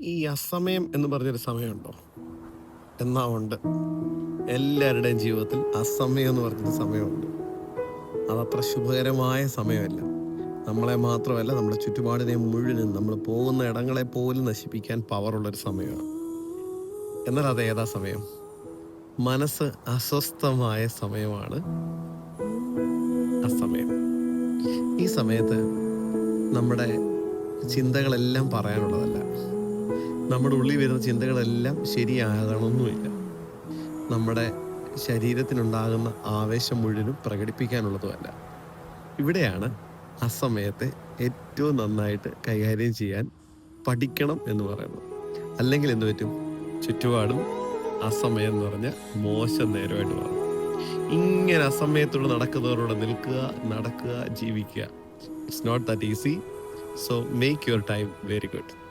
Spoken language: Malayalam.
ഈ അസമയം എന്ന് പറഞ്ഞൊരു സമയമുണ്ടോ? എന്നാ ഉണ്ട്. എല്ലാവരുടെയും ജീവിതത്തിൽ അസമയം എന്ന് പറഞ്ഞൊരു സമയമുണ്ട്. അതത്ര ശുഭകരമായ സമയമല്ല. നമ്മളെ മാത്രമല്ല നമ്മുടെ ചുറ്റുപാടിനെ മുഴുവനും നമ്മൾ പോകുന്ന ഇടങ്ങളെ പോലും നശിപ്പിക്കാൻ പവറുള്ളൊരു സമയമാണ്. എന്നാൽ അത് ഏതാ സമയം? മനസ്സ് അസ്വസ്ഥമായ സമയമാണ് അസമയം. ഈ സമയത്ത് നമ്മുടെ ചിന്തകളെല്ലാം പറയാനുള്ളതല്ല. നമ്മുടെ ഉള്ളിൽ വരുന്ന ചിന്തകളെല്ലാം ശരിയാകണമെന്നുമില്ല നമ്മുടെ ശരീരത്തിനുണ്ടാകുന്ന ആവേശം മുഴുവനും പ്രകടിപ്പിക്കാനുള്ളതുമല്ല. ഇവിടെയാണ് ആ സമയത്തെ ഏറ്റവും നന്നായിട്ട് കൈകാര്യം ചെയ്യാൻ പഠിക്കണം എന്ന് പറയുന്നത്. അല്ലെങ്കിൽ എന്ത് പറ്റും? ചുറ്റുപാടും അസമയം എന്ന് പറഞ്ഞ മോശം നേരമായിട്ട് മാറും. ഇങ്ങനെ അസമയത്തോട് നടക്കുന്നവരോട് നിൽക്കുക നടക്കുക ജീവിക്കുക. It's not that easy so make your time very good